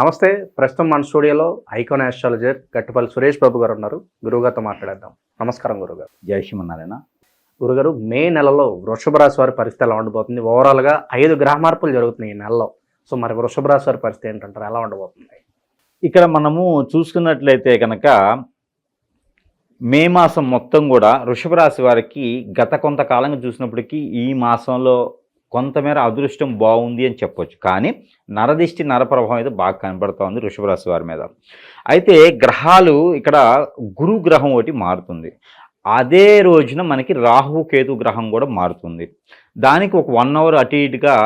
నమస్తే ప్రస్తుతం మన స్టూడియోలో ఐకాన్ ఆస్ట్రాలజర్ గట్టిపల్లి సురేష్ బాబు గారు ఉన్నారు. గురువుగారితో మాట్లాడేద్దాం. నమస్కారం గురుగారు జై శ్రీమన్నారాయణ. గురుగారు మే నెలలో వృషభ రాశి వారి పరిస్థితి ఎలా ఉండబోతుంది? ఓవరాల్గా ఐదు గ్రహ మార్పులు జరుగుతున్నాయి ఈ నెలలో. సో మరి వృషభ రాశి వారి పరిస్థితి ఏంటంటారు? ఎలా ఉండబోతుంది? ఇక్కడ మనము చూసుకున్నట్లయితే కనుక మే మాసం మొత్తం కూడా వృషభ రాశి వారికి గత కొంతకాలంగా చూసినప్పటికీ ఈ మాసంలో కొంతమేర అదృష్టం బాగుంది అని చెప్పొచ్చు. కానీ నరదిష్టి నరప్రభావం అయితే బాగా కనబడుతోంది వృషభ వారి మీద. అయితే గ్రహాలు ఇక్కడ గురు గ్రహం ఒకటి మారుతుంది. అదే రోజున మనకి రాహు కేతు గ్రహం కూడా మారుతుంది. దానికి ఒక వన్ అవర్ అటు ఇటుగా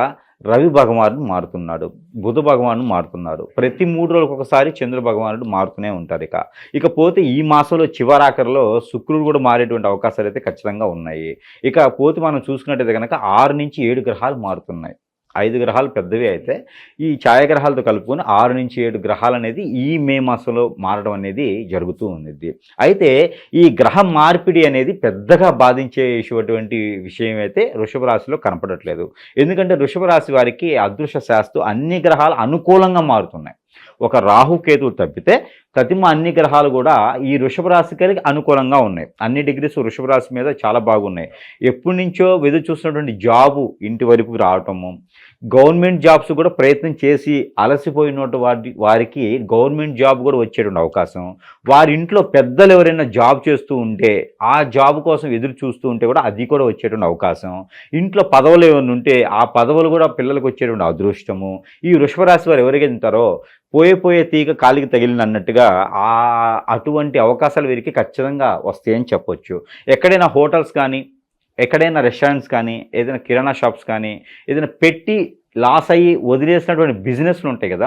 రవి భగవానుడు మారుతున్నాడు బుధ భగవానుడు మారుతున్నాడు ప్రతి మూడు రోజులకు ఒకసారి చంద్ర భగవానుడు మారుతూనే ఉంటారు ఇక. ఇకపోతే ఈ మాసంలో చివరాఖరిలో శుక్రుడు కూడా మారేటువంటి అవకాశాలు అయితే ఖచ్చితంగా ఉన్నాయి. ఇక పోతే మనం చూసుకున్నట్టయితే కనుక ఆరు నుంచి ఏడు గ్రహాలు మారుతున్నాయి. ఐదు గ్రహాలు పెద్దవి అయితే ఈ ఛాయాగ్రహాలతో కలుపుకొని ఆరు నుంచి ఏడు గ్రహాలు అనేది ఈ మే మాసంలో మారడం అనేది జరుగుతూ ఉంది అయితే ఈ గ్రహ మార్పిడి అనేది పెద్దగా బాధించేటువంటి విషయం అయితే వృషభ రాశిలో కనపడట్లేదు. ఎందుకంటే వృషభ రాశి వారికి అదృశ్య శాస్త్రం అన్ని గ్రహాలు అనుకూలంగా మారుతున్నాయి. ఒక రాహుకేతువు తప్పితే ప్రతిమ అన్ని గ్రహాలు కూడా ఈ వృషభ రాశికి అనుకూలంగా ఉన్నాయి. అన్ని డిగ్రీస్ వృషభ రాశి మీద చాలా బాగున్నాయి. ఎప్పటి నుంచో వెదురు చూసినటువంటి జాబు ఇంటి వరకు రావటము గవర్నమెంట్ జాబ్స్ కూడా ప్రయత్నం చేసి అలసిపోయినటువంటి వారి వారికి గవర్నమెంట్ జాబ్ కూడా వచ్చేటువంటి అవకాశం. వారి ఇంట్లో పెద్దలు ఎవరైనా జాబ్ చేస్తూ ఉంటే ఆ జాబ్ కోసం ఎదురు చూస్తూ ఉంటే కూడా అది కూడా వచ్చేటువంటి అవకాశం. ఇంట్లో పదవులు ఏమైనా ఉంటే ఆ పదవులు కూడా పిల్లలకు వచ్చేటువంటి అదృష్టము. ఈ వృషభరాశి వారు ఎవరికి ఉంటారో పోయే పోయే తీగ కాలికి తగిలిన అన్నట్టుగా ఆ అటువంటి అవకాశాలు వీరికి ఖచ్చితంగా వస్తాయని చెప్పొచ్చు. ఎక్కడైనా హోటల్స్ కానీ ఎక్కడైనా రెస్టారెంట్స్ కానీ ఏదైనా కిరాణా షాప్స్ కానీ ఏదైనా పెట్టి లాస్ అయ్యి వదిలేసినటువంటి బిజినెస్లు ఉంటాయి కదా.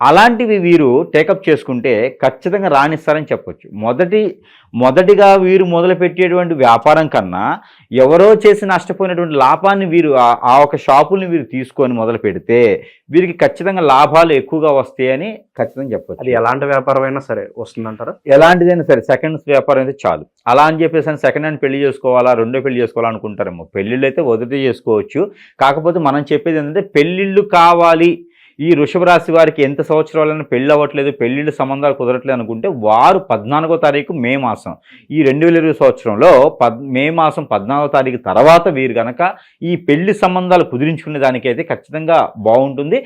అలాంటివి వీరు టేకప్ చేసుకుంటే ఖచ్చితంగా రాణిస్తారని చెప్పొచ్చు. మొదటి మొదటిగా వీరు మొదలుపెట్టేటువంటి వ్యాపారం కన్నా ఎవరో చేసి నష్టపోయినటువంటి లాభాన్ని వీరు ఆ- ఒక షాపుల్ని వీరు తీసుకొని మొదలు పెడితే వీరికి ఖచ్చితంగా లాభాలు ఎక్కువగా వస్తాయని ఖచ్చితంగా చెప్పొచ్చు. అది ఎలాంటి వ్యాపారం అయినా సరే వస్తుందంటారా? ఎలాంటిదైనా సరే సెకండ్స్ వ్యాపారం అయితే చాలు. అలా అని చెప్పేసి అని సెకండ్ హ్యాండ్ పెళ్ళి చేసుకోవాలా రెండో పెళ్ళి చేసుకోవాలా అనుకుంటారేమో పెళ్ళిళ్ళు అయితే మొదటి చేసుకోవచ్చు. కాకపోతే మనం చెప్పేది ఏంటంటే పెళ్ళిళ్ళు కావాలి ఈ వృషభ రాశి వారికి ఎంత సంవత్సరాలైనా పెళ్ళి అవ్వట్లేదు పెళ్ళిళ్ళు సంబంధాలు కుదరట్లేదు అనుకుంటే వారు పద్నాలుగో తారీఖు మే మాసం. ఈ రెండు వేల ఇరవై సంవత్సరంలో పద్ మే మాసం పద్నాలుగో తారీఖు తర్వాత వీరు గనక ఈ పెళ్ళి సంబంధాలు కుదిరించుకునే దానికైతే ఖచ్చితంగా బాగుంటుంది.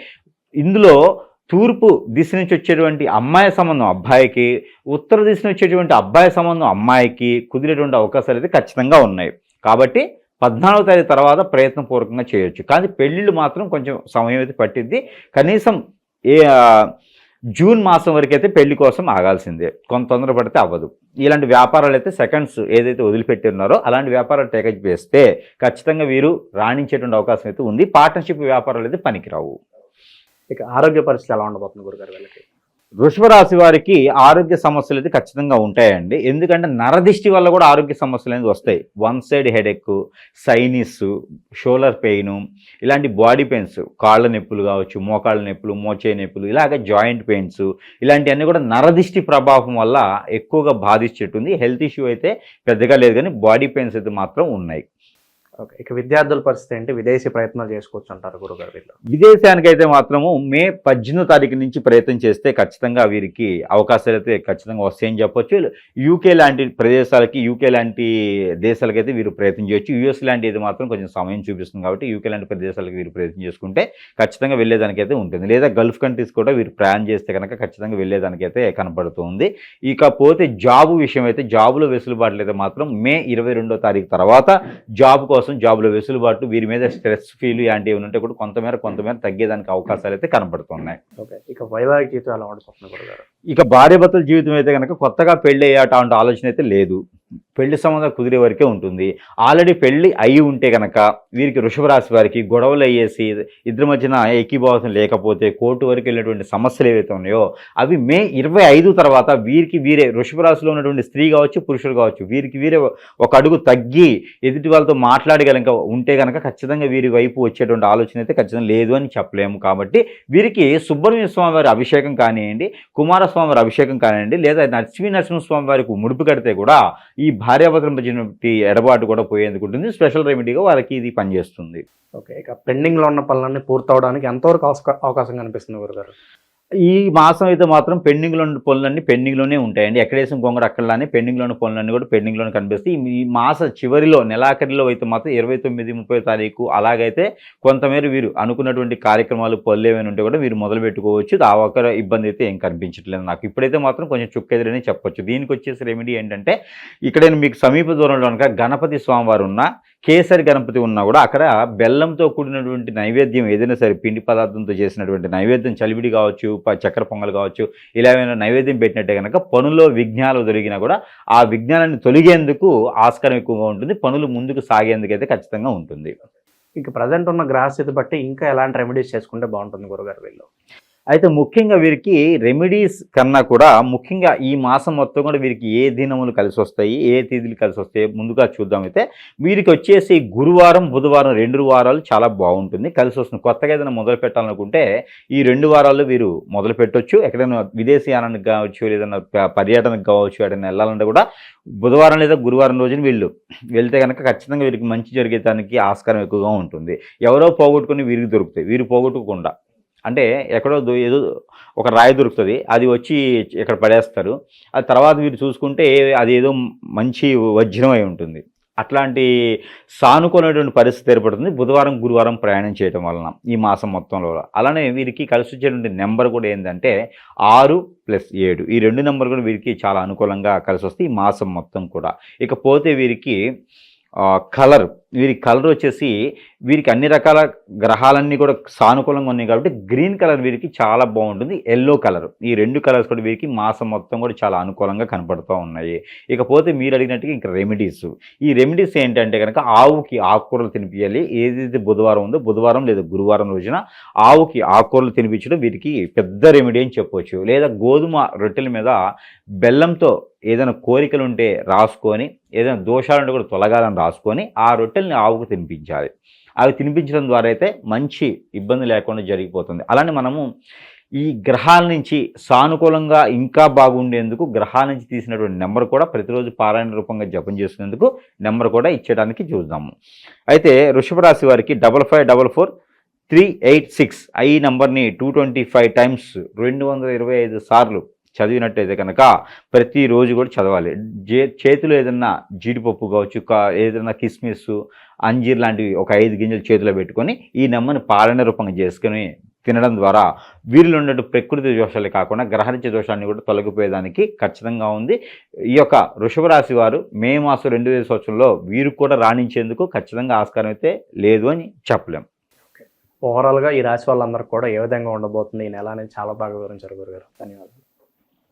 ఇందులో తూర్పు దిశ నుంచి వచ్చేటువంటి అమ్మాయి సంబంధం అబ్బాయికి ఉత్తర దిశ నుంచి వచ్చేటువంటి అబ్బాయి సంబంధం అమ్మాయికి కుదిరేటువంటి అవకాశాలు అయితే ఖచ్చితంగా ఉన్నాయి. కాబట్టి పద్నాలుగో తారీఖు తర్వాత ప్రయత్నపూర్వకంగా చేయొచ్చు. కానీ పెళ్ళిళ్ళు మాత్రం కొంచెం సమయం అయితే పట్టింది కనీసం ఏ జూన్ మాసం వరకు అయితే పెళ్ళి కోసం ఆగాల్సిందే. కొంత తొందర పడితే అవ్వదు. ఇలాంటి వ్యాపారాలు అయితే సెకండ్స్ ఏదైతే వదిలిపెట్టి ఉన్నారో అలాంటి వ్యాపారాలు టేకప్ చేస్తే ఖచ్చితంగా వీరు రాణించేటువంటి అవకాశం అయితే ఉంది. పార్ట్నర్షిప్ వ్యాపారాలు అయితే పనికిరావు. ఇక ఆరోగ్య పరిస్థితి ఎలా ఉండబోతుంది గురుగారు వీళ్ళకి? వృషభరాశి వారికి ఆరోగ్య సమస్యలు అయితే ఖచ్చితంగా ఉంటాయండి. ఎందుకంటే నరదిష్టి వల్ల కూడా ఆరోగ్య సమస్యలు అనేది వస్తాయి. One side headache sinus shoulder pain ఇలాంటి బాడీ పెయిన్స్ కాళ్ళ నొప్పులు కావచ్చు మోకాళ్ళ నొప్పులు మోచే నొప్పులు ఇలాగ జాయింట్ పెయిన్స్ ఇలాంటివన్నీ కూడా నరదిష్టి ప్రభావం వల్ల ఎక్కువగా బాధించేటుంది హెల్త్ ఇష్యూ అయితే పెద్దగా లేదు కానీ బాడీ పెయిన్స్ అయితే మాత్రం ఉన్నాయి. ఓకే. ఇక విద్యార్థుల పరిస్థితి ఏంటి? విదేశీ ప్రయత్నాలు చేసుకోవచ్చు అంటారు గురుగారు వీళ్ళు. విదేశానికి అయితే మాత్రము మే పద్దెనిమిది తారీఖు నుంచి ప్రయత్నం చేస్తే ఖచ్చితంగా వీరికి అవకాశాలు అయితే ఖచ్చితంగా వస్తాయని చెప్పొచ్చు. యూకే లాంటి ప్రదేశాలకి యూకే లాంటి దేశాలకైతే వీరు ప్రయత్నం చేయొచ్చు. యూఎస్ లాంటి అయితే మాత్రం కొంచెం సమయం చూపిస్తుంది కాబట్టి యూకే లాంటి ప్రదేశాలకు వీరు ప్రయత్నం చేసుకుంటే ఖచ్చితంగా వెళ్ళేదానికైతే ఉంటుంది. లేదా గల్ఫ్ కంట్రీస్ కూడా వీరు ప్రయాణం చేస్తే కనుక ఖచ్చితంగా వెళ్ళేదానికైతే కనపడుతుంది ఇకపోతే జాబు విషయం అయితే జాబులో వెసులుబాట్లు అయితే మాత్రం మే ఇరవై రెండో తారీఖు తర్వాత జాబ్ కోసం జాబ్లో వెసులుబాటు వీరి మీద స్ట్రెస్ ఫీల్ ఇలాంటివి ఉంటే కూడా కొంతమేర కొంతమేర తగ్గేదానికి అవకాశాలు అయితే కనపడుతున్నాయి. ఓకే. ఇక వైవాహిక జీవితం ఎలా ఇక భార్యాభర్తల జీవితం అయితే కనుక కొత్తగా పెళ్ళి అయ్యాట అంటే ఆలోచన అయితే లేదు. పెళ్ళి సంబంధం కుదిరే వరకే ఉంటుంది. ఆల్రెడీ పెళ్ళి అయి ఉంటే కనుక వీరికి వృషభ రాశి వారికి గొడవలు అయ్యేసి ఇద్దరి మధ్యన ఏకీభావం లేకపోతే కోర్టు వరకు వెళ్ళినటువంటి సమస్యలు ఏవైతే ఉన్నాయో అవి మే ఇరవై ఐదు తర్వాత వీరికి వీరే వృషభ రాశిలో ఉన్నటువంటి స్త్రీ కావచ్చు పురుషుడు కావచ్చు వీరికి వీరే ఒక అడుగు తగ్గి ఎదుటి వాళ్ళతో మాట్లాడి ఉంటే కనుక ఖచ్చితంగా వీరి వైపు వచ్చేటువంటి ఆలోచన అయితే ఖచ్చితంగా లేదు అని చెప్పలేము. కాబట్టి వీరికి సుబ్రహ్మణ్య స్వామి వారి అభిషేకం కానివ్వండి కుమారస్వామి వారి అభిషేకం కానివ్వండి లేదా నరసింహ నరసింహస్వామి వారికి ముడుపు కడితే కూడా ఈ భార్యాభద్రం ఎడబాటు కూడా పోయేందుకు ఉంటుంది. స్పెషల్ రెమెడీగా వాళ్ళకి ఇది పనిచేస్తుంది. ఓకే ఇక పెండింగ్లో ఉన్న పనులన్నీ పూర్తవడానికి ఎంతవరకు అవకాశం కనిపిస్తుంది గురుగారు? ఈ మాసం అయితే మాత్రం పెండింగ్లో ఉన్న పనులన్నీ పెండింగ్లోనే ఉంటాయండి. ఎక్కడేసిన గొంగడు అక్కడలానే పెండింగ్లో ఉన్న పనులన్నీ కూడా పెండింగ్లోనే కనిపిస్తాయి. ఈ- మాస చివరిలో నెలాఖరిలో అయితే మాత్రం ఇరవై తొమ్మిది ముప్పై తారీఖు అలాగైతే కొంతమేర వీరు అనుకున్నటువంటి కార్యక్రమాలు పనులు ఏమైనా ఉంటే కూడా వీరు మొదలు పెట్టుకోవచ్చు. ఆ ఒక్క ఇబ్బంది అయితే ఏం కనిపించట్లేదు నాకు. ఇప్పుడైతే మాత్రం కొంచెం చుక్కెదిరని చెప్పొచ్చు. దీనికి వచ్చేసి రెమెడీ ఏంటంటే ఇక్కడ మీకు సమీప దూరంలో కనుక గణపతి స్వామివారు ఉన్న కేసరి గణపతి ఉన్నా కూడా అక్కడ బెల్లంతో కూడినటువంటి నైవేద్యం ఏదైనా సరే పిండి పదార్థంతో చేసినటువంటి నైవేద్యం చలివిడి కావచ్చు చక్కెర పొంగల్ కావచ్చు ఇలా ఏమైనా నైవేద్యం పెట్టినట్టే కనుక పనుల్లో విఘ్నాలు దొరికినా కూడా ఆ విఘ్నాలను తొలగేందుకు ఆస్కారం ఎక్కువగా ఉంటుంది పనులు ముందుకు సాగేందుకైతే ఖచ్చితంగా ఉంటుంది. ఇంకా ప్రజెంట్ ఉన్న గ్రహస్థితి బట్టి ఇంకా ఎలాంటి రెమెడీస్ చేసుకుంటే బాగుంటుంది గురుగారు వీళ్ళు? అయితే ముఖ్యంగా వీరికి రెమెడీస్ కన్నా కూడా ముఖ్యంగా ఈ మాసం మొత్తం కూడా వీరికి ఏ దినములు కలిసి వస్తాయి ఏ తేదీలు కలిసి వస్తాయి ముందుగా చూద్దాం. అయితే వీరికి వచ్చేసి గురువారం బుధవారం రెండు వారాలు చాలా బాగుంటుంది. కలిసి వస్తుంది. కొత్తగా ఏదైనా మొదలు పెట్టాలనుకుంటే ఈ రెండు వారాలు వీరు మొదలు పెట్టొచ్చు. ఎక్కడైనా విదేశీయానానికి కావచ్చు లేదన్నా పర్యటనకు కావచ్చు ఎక్కడైనా వెళ్ళాలంటే కూడా బుధవారం లేదా గురువారం రోజున వీళ్ళు వెళ్తే కనుక ఖచ్చితంగా వీరికి మంచి జరిగేదానికి ఆస్కారం ఎక్కువగా ఉంటుంది. ఎవరో పోగొట్టుకుని వీరికి దొరుకుతాయి. వీరు పోగొట్టుకోకుండా. అంటే ఎక్కడో ఏదో ఒక రాయి దొరుకుతుంది. అది వచ్చి ఇక్కడ పడేస్తారు. ఆ తర్వాత వీరు చూసుకుంటే అది ఏదో మంచి వజ్రం అయి ఉంటుంది. అట్లాంటి సానుకునేటువంటి పరిస్థితి ఏర్పడుతుంది. బుధవారం గురువారం ప్రయాణం చేయడం వలన ఈ మాసం మొత్తంలో అలానే వీరికి కలిసి వచ్చేటువంటి నెంబర్ కూడా ఏంటంటే ఆరు ప్లస్ ఏడు. ఈ రెండు నెంబర్ కూడా వీరికి చాలా అనుకూలంగా కలిసి వస్తాయి ఈ మాసం మొత్తం కూడా. ఇకపోతే వీరికి కలర్ వీరి కలర్ వచ్చేసి వీరికి అన్ని రకాల గ్రహాలన్నీ కూడా సానుకూలంగా ఉన్నాయి కాబట్టి గ్రీన్ కలర్ వీరికి చాలా బాగుంటుంది ఎల్లో కలర్. ఈ రెండు కలర్స్ కూడా వీరికి మాసం మొత్తం కూడా చాలా అనుకూలంగా కనపడుతూ ఉన్నాయి. ఇకపోతే మీరు అడిగినట్టుగా ఇంకా రెమెడీస్ ఈ రెమెడీస్ ఏంటంటే కనుక ఆవుకి ఆకుకూరలు తినిపించాలి ఏదైతే బుధవారం ఉందో బుధవారం లేదా గురువారం రోజున ఆవుకి ఆకుకూరలు తినిపించడం వీరికి పెద్ద రెమెడీ అని చెప్పవచ్చు లేదా గోధుమ రొట్టెల మీద బెల్లంతో ఏదైనా కోరికలు ఉంటే రాసుకొని ఏదైనా దోషాలు ఉంటే కూడా తొలగాలని రాసుకొని ఆ రొట్టెల్ని ఆవుకు తినిపించాలి. అవి తినిపించడం ద్వారా అయితే మంచి ఇబ్బంది లేకుండా జరిగిపోతుంది. అలానే మనము ఈ గ్రహాల నుంచి సానుకూలంగా ఇంకా బాగుండేందుకు గ్రహాల నుంచి తీసినటువంటి నెంబర్ కూడా ప్రతిరోజు పారాయణ రూపంగా జపం చేసుకునేందుకు నెంబర్ కూడా ఇచ్చేయడానికి చూద్దాము. అయితే వృషభ రాశి వారికి double five double four three eight six ఈ నెంబర్ని టూ ట్వంటీ ఫైవ్ టైమ్స్ రెండు వందల ఇరవై ఐదు సార్లు చదివినట్టయితే కనుక ప్రతిరోజు కూడా చదవాలి. జే చేతిలో ఏదన్నా జీడిపప్పు కావచ్చు ఏదైనా కిస్మిస్ అంజీర్ లాంటివి ఒక ఐదు గింజలు చేతిలో పెట్టుకొని ఈ నెమ్మని పాలన రూపంగా చేసుకొని తినడం ద్వారా వీరిలో ఉన్నట్టు ప్రకృతి దోషాలే కాకుండా గ్రహరిత్య దోషాన్ని కూడా తొలగిపోయేదానికి ఖచ్చితంగా ఉంది. ఈ యొక్క వృషభ రాశి వారు మే మాసం రెండు వేల సంవత్సరంలో వీరు కూడా రాణించేందుకు ఖచ్చితంగా ఆస్కారం అయితే లేదు అని చెప్పలేం. ఓవరాల్గా ఈ రాశి వాళ్ళందరికీ కూడా ఏ విధంగా ఉండబోతుంది ఈ నెల అనేది చాలా బాగా వివరించారు గురుగారు. ధన్యవాదాలు.